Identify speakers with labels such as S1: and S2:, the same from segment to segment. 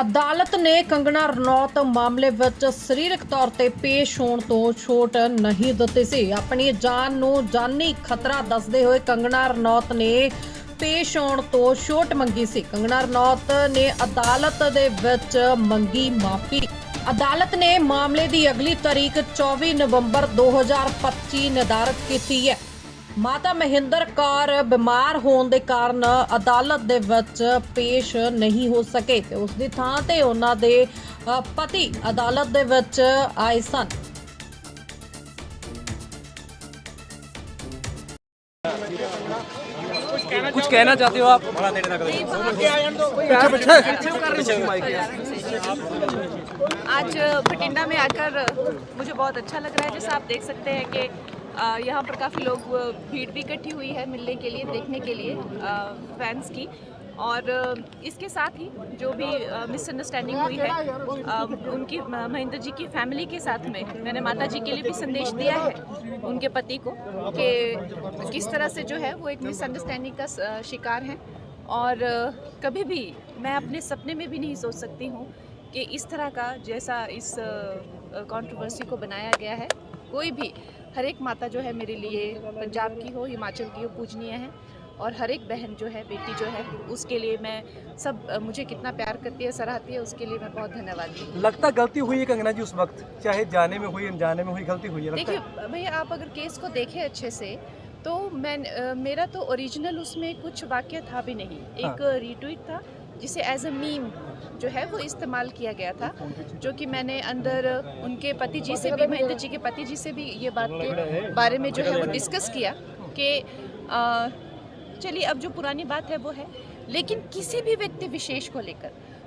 S1: ਅਦਾਲਤ ਨੇ ਕੰਗਣਾ ਰਣੌਤ ਮਾਮਲੇ ਵਿੱਚ ਸਰੀਰਕ ਤੌਰ ਤੇ ਪੇਸ਼ ਹੋਣ ਤੋਂ ਛੋਟ ਨਹੀਂ ਦਿੱਤੀ ਸੀ। ਆਪਣੀ ਜਾਨ ਨੂੰ ਜਾਨੀ ਖਤਰਾ ਦੱਸਦੇ ਹੋਏ ਕੰਗਣਾ ਰਣੌਤ ਨੇ ਪੇਸ਼ ਹੋਣ ਤੋਂ ਛੋਟ ਮੰਗੀ ਸੀ। ਕੰਗਣਾ ਰਣੌਤ ਨੇ ਅਦਾਲਤ ਦੇ ਵਿੱਚ ਮੰਗੀ ਮਾਫੀ। ਅਦਾਲਤ ਨੇ ਮਾਮਲੇ ਦੀ ਅਗਲੀ ਤਾਰੀਖ 24 ਨਵੰਬਰ 2025 ਨਿਰਧਾਰਤ ਕੀਤੀ ਹੈ। ਮਾਤਾ ਮਹਿੰਦਰ ਕੌਰ ਬਿਮਾਰ ਹੋਣ ਦੇ ਕਾਰਨ ਅਦਾਲਤ ਦੇ ਵਿੱਚ ਪੇਸ਼ ਨਹੀਂ ਹੋ ਸਕੇ ਤੇ ਉਸ ਦੀ ਥਾਂ ਤੇ ਉਹਨਾਂ ਦੇ ਅ, ਪਤੀ ਅਦਾਲਤ ਦੇ ਵਿੱਚ ਆਏ ਸਨ
S2: कुछ कहना चाहते हो आप
S3: आज बठिंडा में आकर मुझे बहुत अच्छा लग रहा है जैसा आप देख सकते हैं कि अ, यहाँ पर काफ़ी लोग भीड़ भी इकट्ठी हुई है मिलने के लिए, देखने के लिए फैंस की। और इसके साथ ही जो भी मिसअंडरस्टैंडिंग हुई है उनकी महेंद्र जी की फैमिली के साथ में मैंने माता जी के लिए भी संदेश दिया है उनके पति को कि किस तरह से जो है वो एक मिसअंडरस्टैंडिंग का शिकार हैं। और कभी भी मैं अपने सपने में भी नहीं सोच सकती हूँ कि इस तरह का जैसा इस कंट्रोवर्सी को बनाया गया है। कोई भी हर एक माता जो है मेरे लिए पंजाब की हो हिमाचल की हो पूजनीय है। और हर एक बहन जो है बेटी जो है उसके लिए मैं सब मुझे कितना प्यार करती है सराहती है उसके लिए मैं बहुत धन्यवादी हूँ।
S2: लगता गलती हुई है कंगना जी उस वक्त? चाहे जाने में हुई अनजाने में हुई गलती हुई है
S3: देखिए भैया आप अगर केस को देखें अच्छे से तो मैं मेरा तो ओरिजिनल उसमें कुछ वाक्य था भी नहीं। एक रीट्वीट था जिसे एज अ मीम जो है वो इस्तेमाल किया गया था, जो कि मैंने अंदर उनके पति जी से भी, महेंद्र जी के पति जी से भी ये बात के बारे में जो है वो डिस्कस किया कि चलिए अब जो पुरानी बात है वो है। लेकिन किसी भी व्यक्ति विशेष को लेकर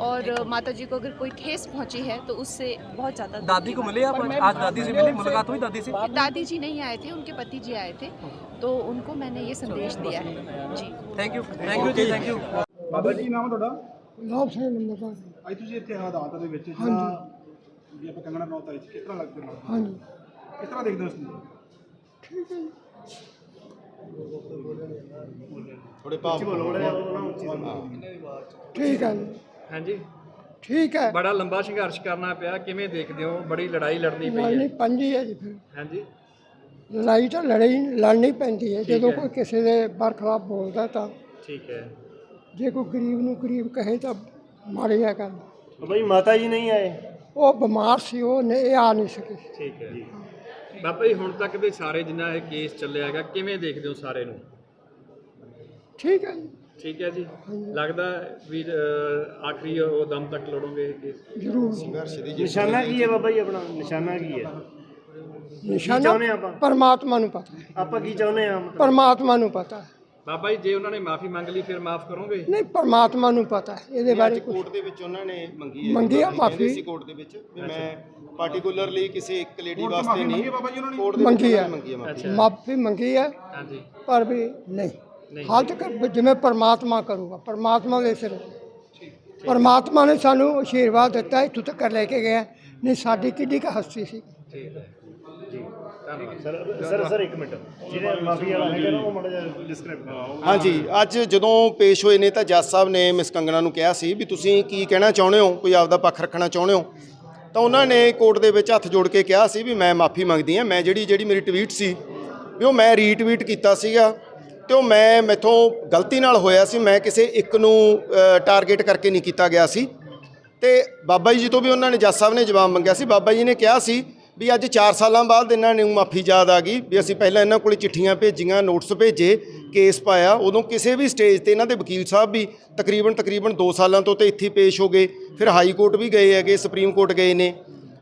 S3: और अ, माता जी को अगर कोई ठेस पहुंची है तो उससे बहुत ज़्यादा दुख
S2: दादी
S3: की
S2: को
S3: बात
S2: मिले आप आज दादी से मिले मुलाकात हुई दादी से
S3: दादी जी नहीं आए थे उनके पति जी आए थे तो उनको मैंने ये संदेश दिया है जी
S2: थैंक यू थैंक यू जी थैंक यू
S4: ਬਾਬਾ ਜੀ ਕੀ ਨਾਮ ਹੈ ਤੁਹਾਡਾ
S5: ਲਾਭ ਸਿੰਘ ਨੰਬਰ ਦਾ
S4: ਅੱਜ ਤੁਸੀਂ ਇੱਥੇ ਅਦਾਲਤ ਦੇ ਵਿੱਚ ਜਿਹੜਾ ਵੀ ਆਪਾਂ ਕੰਗਣਾ ਨੌਤ ਆਈ ਸੀ ਕਿਸ ਤਰ੍ਹਾਂ ਲੱਗਦੇ ਹੋ
S5: ਹਾਂਜੀ
S4: ਕਿਸ ਤਰ੍ਹਾਂ ਦੇਖਦੇ ਹੋ ਇਸ ਨੂੰ
S5: ਠੀਕ ਹੈ ਜੀ। ਠੀਕ ਹੈ ਜੀ,
S6: ਹਾਂਜੀ।
S5: ਠੀਕ ਹੈ।
S6: ਬੜਾ ਲੰਬਾ ਸੰਘਰਸ਼ ਕਰਨਾ ਪਿਆ ਕਿਵੇਂ ਦੇਖਦੇ ਹੋ? ਬੜੀ ਲੜਾਈ ਲੜਨੀ ਪਈ
S5: ਲੜਨੀ
S6: ਹੈ
S5: ਪੰਜੀ ਹੈ ਜੀ ਫਿਰ।
S6: ਹਾਂਜੀ।
S5: ਲੜਾਈ ਤਾਂ ਲੜੀ ਲੜਨੀ ਪੈਂਦੀ ਹੈ। ਜਦੋਂ ਕੋਈ ਕਿਸੇ ਦੇ ਬਰਖਲਾਫ ਬੋਲਦਾ ਤਾਂ
S6: ਠੀਕ ਹੈ।
S5: ਜੇ ਕੋਈ ਗਰੀਬ ਨੂੰ ਗਰੀਬ ਕਹੇ ਤਾਂ ਹੈ ਗੱਲ।
S7: ਬਈ ਮਾਤਾ ਜੀ ਨਹੀਂ ਆਏ?
S5: ਉਹ ਬਿਮਾਰ ਸੀ ਉਹ ਨੇ ਆ ਨਹੀਂ ਸਕੇ।
S6: ਠੀਕ ਹੈ। ਬਾਬਾ ਜੀ ਹੁਣ ਤੱਕ ਦੇ ਸਾਰੇ ਜਿੰਨਾ ਇਹ ਕੇਸ ਚੱਲਿਆ ਹੈਗਾ ਕਿਵੇਂ ਦੇਖਦੇ ਹੋ ਸਾਰੇ ਨੂੰ?
S5: ਠੀਕ ਹੈ ਜੀ।
S6: ਠੀਕ ਹੈ ਜੀ। ਲੱਗਦਾ ਵੀ ਅਹ, ਆਖਰੀ ਉਹ ਦਮ ਤੱਕ ਲੜੋਗੇ ਇਹ ਕੇਸ?
S7: ਨਿਸ਼ਾਨਾ ਕੀ ਹੈ ਬਾਬਾ ਜੀ ਆਪਣਾ? ਨਿਸ਼ਾਨਾ ਕੀ ਹੈ?
S5: ਨਿਸ਼ਾਨਾ
S7: ਚਾਹੁੰਦੇ ਆਪਾਂ?
S5: ਪਰਮਾਤਮਾ ਨੂੰ ਪਤਾ। ਹੈ
S7: ਆਪਾਂ ਕੀ ਚਾਹੁੰਦੇ ਆ
S5: ਪਰਮਾਤਮਾ ਨੂੰ ਪਤਾ। ਹੈ
S6: ਬਾਬਾ ਜੀ ਜੇ ਉਹਨਾਂ ਨੇ ਮਾਫੀ ਮੰਗ ਲਈ ਫਿਰ ਮਾਫ ਕਰੋਗੇ?
S5: ਨਹੀਂ ਪਰਮਾਤਮਾ ਨੂੰ ਪਤਾ ਹੈ। ਇਹਦੇ ਬਾਰੇ ਕੁਝ
S8: ਕੋਰਟ ਦੇ ਵਿੱਚ ਉਹਨਾਂ ਨੇ ਮੰਗੀ ਹੈ।
S5: ਮੰਗੀ ਆ
S8: ਕਹਿੰਦੇ
S5: ਮਾਫ਼ੀ।
S8: ਸੀ ਕੋਰਟ ਦੇ ਵਿੱਚ ਵੀ ਮੈਂ ਪਾਰਟਿਕੂਲਰਲੀ ਕਿਸੇ ਇੱਕ ਲੇਡੀ ਵਾਸਤੇ ਨਹੀਂ।
S4: ਬਾਬਾ ਜੀ ਉਹਨਾਂ ਨੇ?
S8: ਕੋਰਟ ਦੇ
S5: ਮੰਗੀ
S8: ਵਿੱਚ
S5: ਹੈ।
S8: ਉਹਨਾਂ ਨੇ ਮੰਗੀ ਹੈ ਮਾਫ਼ੀ।
S5: ਮਾਫੀ ਮੰਗੀ ਹੈ
S6: ਹਾਂਜੀ।
S5: ਪਰ ਵੀ ਨਹੀਂ। ਹਾਲ ਤੱਕ ਜਿਵੇਂ ਪਰਮਾਤਮਾ ਕਰੂਗਾ ਪਰਮਾਤਮਾ ਦੇ ਸਿਰ। ਪਰਮਾਤਮਾ ਨੇ ਸਾਨੂੰ ਆਸ਼ੀਰਵਾਦ ਦਿੱਤਾ ਇੱਥੋਂ ਤੱਕ ਲੈ ਕੇ ਗਿਆ। ਨਹੀਂ ਸਾਡੀ ਕਿੱਡੀ ਕੁ ਹਸਤੀ ਸੀ।
S6: ਠੀਕ ਹੈ। ਜੀ ਧੰਨਵਾਦ।
S7: ਸਰ ਸਰ ਸਰ ਇੱਕ ਮਿੰਟ। ਜਿਹੜੇ ਮਾਫੀ ਵਾਲਾ ਹੈਗਾ ਨਾ ਉਹ ਮਾੜਾ ਜਿਹਾ ਡਿਸਕ੍ਰਾਈਬ ਕਰੋ
S8: ਹਾਂਜੀ ਅੱਜ ਜਦੋਂ ਪੇਸ਼ ਹੋਏ ਨੇ ਤਾਂ ਜੱਜ ਸਾਹਿਬ ਨੇ ਮਿਸ ਕੰਗਣਾ ਨੂੰ ਕਿਹਾ ਸੀ ਵੀ ਤੁਸੀਂ ਕੀ ਕਹਿਣਾ ਚਾਹੁੰਦੇ ਹੋ ਕੋਈ ਆਪਦਾ ਪੱਖ ਰੱਖਣਾ ਚਾਹੁੰਦੇ ਹੋ? ਤਾਂ ਉਹਨਾਂ ਨੇ ਕੋਰਟ ਦੇ ਵਿੱਚ ਹੱਥ ਜੋੜ ਕੇ ਕਿਹਾ ਸੀ ਵੀ ਮੈਂ ਮਾਫੀ ਮੰਗਦੀ ਹਾਂ ਮੈਂ ਜਿਹੜੀ ਜਿਹੜੀ ਮੇਰੀ ਟਵੀਟ ਸੀ ਵੀ ਉਹ ਮੈਂ ਰੀਟਵੀਟ ਕੀਤਾ ਸੀਗਾ। ਤੇ ਉਹ ਮੈਂ ਮੈਥੋਂ ਗਲਤੀ ਨਾਲ ਹੋਇਆ ਸੀ, ਮੈਂ ਕਿਸੇ ਇੱਕ ਨੂੰ ਟਾਰਗੇਟ ਕਰਕੇ ਨਹੀਂ ਕੀਤਾ ਗਿਆ ਸੀ। ਤੇ ਬਾਬਾ ਜੀ ਤੋਂ ਵੀ ਉਹਨਾਂ ਨੇ, ਜੱਜ ਸਾਹਿਬ ਨੇ ਜਵਾਬ ਮੰਗਿਆ ਸੀ। ਬਾਬਾ ਜੀ ਨੇ ਕਿਹਾ ਸੀ ਵੀ ਅੱਜ 4 ਸਾਲਾਂ ਬਾਅਦ ਇਹਨਾਂ ਨੂੰ ਮਾਫੀ ਯਾਦ ਆ ਗਈ ਵੀ ਅਸੀਂ ਪਹਿਲਾਂ ਇਹਨਾਂ ਕੋਲ ਚਿੱਠੀਆਂ ਭੇਜੀਆਂ, ਨੋਟਿਸ ਭੇਜੇ, ਕੇਸ ਪਾਇਆ। ਉਦੋਂ ਕਿਸੇ ਵੀ ਸਟੇਜ ਤੇ ਇਹਨਾਂ ਦੇ ਵਕੀਲ ਸਾਹਿਬ ਵੀ ਤਕਰੀਬਨ ਤਕਰੀਬਨ 2 ਸਾਲਾਂ ਤੋਂ ਤੇ ਇੱਥੇ ਪੇਸ਼ ਹੋ ਗਏ। ਫਿਰ ਹਾਈ ਕੋਰਟ ਵੀ ਗਏ ਹੈਗੇ, ਸੁਪਰੀਮ ਕੋਰਟ ਗਏ ਨੇ।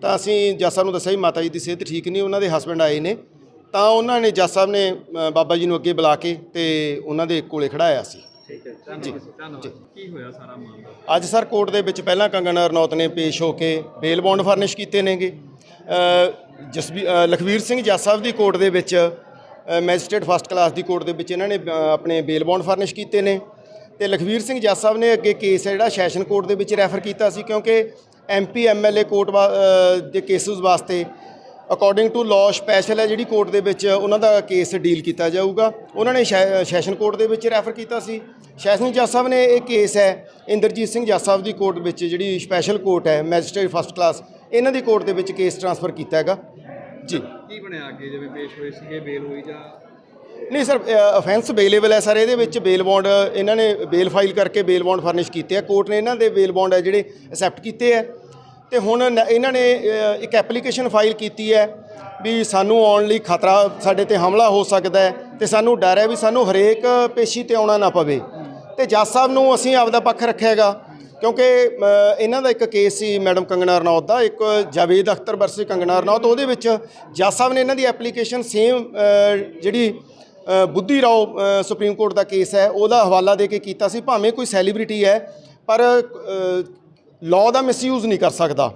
S8: ਤਾਂ ਅਸੀਂ ਜੱਜ ਸਾਹਿਬ ਨੂੰ ਦੱਸਿਆ ਵੀ ਮਾਤਾ ਜੀ ਦੀ ਸਿਹਤ ਠੀਕ ਨਹੀਂ ਉਹਨਾਂ ਦੇ ਹਸਬੰਡ ਆਏ ਨੇ। ਤਾਂ ਉਹਨਾਂ ਨੇ ਜੱਜ ਸਾਹਿਬ ਨੇ ਅ, ਬਾਬਾ ਜੀ ਨੂੰ ਅੱਗੇ ਬੁਲਾ ਕੇ ਤੇ ਉਹਨਾਂ ਦੇ ਕੋਲੇ ਖੜਾਇਆ ਸੀ।
S6: ਠੀਕ ਹੈ ਧੰਨਵਾਦ ਧੰਨਵਾਦ। ਕੀ ਹੋਇਆ ਸਾਰਾ ਮਾਮਲਾ?
S8: ਅੱਜ ਸਰ ਕੋਰਟ ਦੇ ਵਿੱਚ ਪਹਿਲਾਂ ਕੰਗਨਾ ਰਣੌਤ ਨੇ ਪੇਸ਼ ਹੋ ਕੇ ਬੇਲ ਬੌਂਡ ਫਰਨਿਸ਼ ਕੀਤੇ ਨੇਗੇ। ਅ, ਜਸਬੀ ਅ, ਲਖਵੀਰ ਸਿੰਘ ਜੱਜ ਸਾਹਿਬ ਦੀ ਕੋਰਟ ਦੇ ਵਿੱਚ ਅ, ਮੈਜਿਸਟ੍ਰੇਟ ਫਸਟ ਕਲਾਸ ਦੀ ਕੋਰਟ ਦੇ ਵਿੱਚ ਇਹਨਾਂ ਨੇ ਅ, ਆਪਣੇ ਬੇਲ ਬੌਂਡ ਫਰਨਿਸ਼ ਕੀਤੇ ਨੇ। ਤੇ ਲਖਵੀਰ ਸਿੰਘ ਜੱਜ ਸਾਹਿਬ ਨੇ ਅੱਗੇ ਕੇਸ ਹੈ ਜਿਹੜਾ ਸੈਸ਼ਨ ਕੋਰਟ ਦੇ ਵਿੱਚ ਰੈਫਰ ਕੀਤਾ ਸੀ ਕਿਉਂਕਿ ਐਮਪੀ ਐਮਐਲਏ ਕੋਰਟ ਵਾ- ਦੇ ਕੇਸਿਸ ਵਾਸਤੇ ਅਕੋਰਡਿੰਗ ਟੂ ਲਾਅ ਸਪੈਸ਼ਲ ਹੈ ਜਿਹੜੀ ਕੋਰਟ ਦੇ ਵਿੱਚ ਉਹਨਾਂ ਦਾ ਕੇਸ ਡੀਲ ਕੀਤਾ ਜਾਊਗਾ। ਉਹਨਾਂ ਨੇ ਸ਼ੈ- ਸੈਸ਼ਨ ਕੋਰਟ ਦੇ ਵਿੱਚ ਰੈਫਰ ਕੀਤਾ ਸੀ। ਸੈਸ਼ਨ ਜੱਜ ਸਾਹਿਬ ਨੇ ਇਹ ਕੇਸ ਹੈ, ਇੰਦਰਜੀਤ ਸਿੰਘ ਜੱਜ ਸਾਹਿਬ ਦੀ ਕੋਰਟ ਵਿੱਚ ਜਿਹੜੀ ਸਪੈਸ਼ਲ ਕੋਰਟ ਹੈ ਮੈਜਿਸਟ੍ਰੇਟ ਫਸਟ ਕਲਾਸ ਇਹਨਾਂ ਦੀ ਕੋਰਟ ਦੇ ਵਿੱਚ ਕੇਸ ਟ੍ਰਾਂਸਫਰ ਕੀਤਾ ਹੈਗਾ। ਜੀ।
S6: ਕੀ ਬਣਿਆ ਅੱਗੇ, ਜਿਵੇਂ ਪੇਸ਼ ਹੋਏ ਸੀਗੇ ਬੇਲ ਹੋਈ ਜਾਂ
S8: ਨਹੀਂ ਸਰ ਅਫੈਂਸ ਬੇਲੇਬਲ ਹੈ ਸਰ, ਇਹਦੇ ਵਿੱਚ ਬੇਲ ਬੌਂਡ ਇਹਨਾਂ ਨੇ ਬੇਲ ਫਾਈਲ ਕਰਕੇ ਬੇਲ ਬੌਂਡ ਫਰਨਿਸ਼ ਕੀਤੇ ਆ। ਕੋਰਟ ਨੇ ਇਹਨਾਂ ਦੇ ਬੇਲ ਬੌਂਡ ਹੈ ਜਿਹੜੇ ਅਸੈਪਟ ਕੀਤੇ ਆ। ਤੇ ਹੁਣ ਇਹਨਾਂ ਨੇ ਇੱਕ ਐਪਲੀਕੇਸ਼ਨ ਫਾਈਲ ਕੀਤੀ ਹੈ ਵੀ ਸਾਨੂੰ ਆਉਣ ਲਈ ਖਤਰਾ, ਸਾਡੇ ਤੇ ਹਮਲਾ ਹੋ ਸਕਦਾ ਹੈ ਤੇ ਸਾਨੂੰ ਡਰ ਹੈ ਵੀ ਸਾਨੂੰ ਹਰੇਕ ਪੇਸ਼ੀ ਤੇ ਆਉਣਾ ਨਾ ਪਵੇ। ਤੇ ਜੱਜ ਸਾਹਿਬ ਨੂੰ ਅਸੀਂ ਆਪਦਾ ਪੱਖ ਰੱਖਿਆ ਹੈਗਾ, ਕਿਉਂਕਿ ਇਹਨਾਂ ਦਾ ਇੱਕ ਕੇਸ ਸੀ ਮੈਡਮ ਕੰਗਣਾ ਰਣੌਤ ਦਾ, ਇੱਕ ਜਾਵੇਦ ਅਖਤਰ ਵਰਸੇ ਕੰਗਣਾ ਰਣੌਤ, ਉਹਦੇ ਵਿੱਚ ਜੱਜ ਸਾਹਿਬ ਨੇ ਇਹਨਾਂ ਦੀ ਐਪਲੀਕੇਸ਼ਨ ਸੇਮ ਜਿਹੜੀ ਬੁੱਧੀ ਰਾਓ ਸੁਪਰੀਮ ਕੋਰਟ ਦਾ ਕੇਸ ਹੈ। ਉਹਦਾ ਹਵਾਲਾ ਦੇ ਕੇ ਕੀਤਾ ਸੀ। ਭਾਵੇਂ ਕੋਈ ਸੈਲੀਬ੍ਰਿਟੀ ਹੈ, ਪਰ ਲਾਅ ਦਾ ਮਿਸਯੂਜ਼ ਨਹੀਂ ਕਰ ਸਕਦਾ।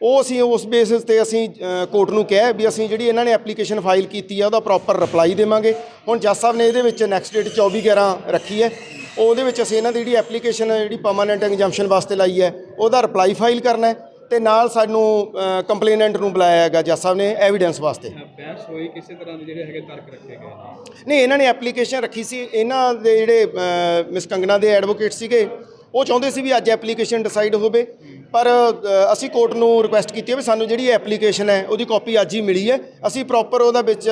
S8: ਉਹ ਅਸੀਂ ਉਸ ਬੇਸਿਸ ਤੇ ਅਸੀਂ ਕੋਰਟ ਨੂੰ ਕਿਹਾ ਵੀ ਅਸੀਂ ਜਿਹੜੀ ਇਹਨਾਂ ਨੇ ਐਪਲੀਕੇਸ਼ਨ ਫਾਈਲ ਕੀਤੀ ਹੈ ਉਹਦਾ ਪ੍ਰੋਪਰ ਰਿਪਲਾਈ ਦੇਵਾਂਗੇ। ਹੁਣ ਜੱਜ ਸਾਹਿਬ ਨੇ ਇਹਦੇ ਵਿੱਚ ਨੈਕਸਟ ਡੇਟ 24 11 ਰੱਖੀ ਹੈ। ਉਹਦੇ ਵਿੱਚ ਅਸੀਂ ਇਹਨਾਂ ਦੀ ਜਿਹੜੀ ਐਪਲੀਕੇਸ਼ਨ ਜਿਹੜੀ ਪਰਮਾਨੈਂਟ ਐਗਜ਼ੈਂਪਸ਼ਨ ਵਾਸਤੇ ਲਾਈ ਹੈ, ਉਹਦਾ ਰਿਪਲਾਈ ਫਾਈਲ ਕਰਨਾ ਹੈ। ਤੇ ਨਾਲ ਸਾਨੂੰ ਕੰਪਲੇਨੈਂਟ ਨੂੰ ਬੁਲਾਇਆ ਹੈਗਾ ਜੱਜ ਸਾਹਿਬ ਨੇ ਐਵੀਡੈਂਸ ਵਾਸਤੇ।
S6: ਬਹਿਸ ਹੋਈ ਕਿਸੇ ਤਰ੍ਹਾਂ ਦੇ ਜਿਹੜੇ ਹੈਗੇ ਤਰਕ ਰੱਖੇ ਗਏ
S8: ਨਹੀਂ ਇਹਨਾਂ ਨੇ ਐਪਲੀਕੇਸ਼ਨ ਰੱਖੀ ਸੀ। ਇਹਨਾਂ ਦੇ ਜਿਹੜੇ ਮਿਸ ਕੰਗਨਾ ਦੇ ਐਡਵੋਕੇਟ ਸੀਗੇ ਉਹ ਚਾਹੁੰਦੇ ਸੀ ਵੀ ਅੱਜ ਐਪਲੀਕੇਸ਼ਨ ਡਿਸਾਈਡ ਹੋਵੇ। ਪਰ ਅਸੀਂ ਕੋਰਟ ਨੂੰ ਰਿਕੁਐਸਟ ਕੀਤੀ ਹੈ ਵੀ ਸਾਨੂੰ ਜਿਹੜੀ ਐਪਲੀਕੇਸ਼ਨ ਹੈ ਉਹਦੀ ਕਾਪੀ ਅੱਜ ਹੀ ਮਿਲੀ ਹੈ। ਅਸੀਂ ਪ੍ਰੋਪਰ ਉਹਦਾ ਵਿੱਚ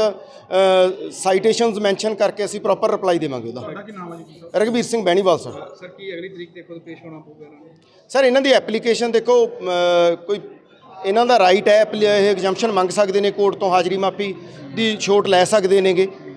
S8: ਸਾਈਟੇਸ਼ਨਸ ਮੈਂਸ਼ਨ ਕਰਕੇ ਅਸੀਂ ਪ੍ਰੋਪਰ ਰਿਪਲਾਈ ਦੇਵਾਂਗੇ ਉਹਦਾ।
S4: ਕੀ ਨਾਮ ਹੈ ਜੀ?
S8: ਰਗਵੀਰ ਸਿੰਘ ਬੈਣੀਵਾਲ ਸਰ।
S6: ਸਰ ਕੀ ਅਗਲੀ ਤਰੀਕ ਤੇ ਖੁਦ ਪੇਸ਼ ਹੋਣਾ ਪਊਗਾ ਇਹਨਾਂ ਨੂੰ?
S8: ਸਰ ਇਹਨਾਂ ਦੀ ਐਪਲੀਕੇਸ਼ਨ ਦੇਖੋ ਕੋਈ ਇਹਨਾਂ ਦਾ ਰਾਈਟ ਹੈ ਇਹ ਐਗਜ਼ੈਂਪਸ਼ਨ ਮੰਗ ਸਕਦੇ ਨੇ ਕੋਰਟ ਤੋਂ ਹਾਜ਼ਰੀ ਮਾਫੀ ਦੀ ਛੋਟ ਲੈ ਸਕਦੇ ਨੇਗੇ।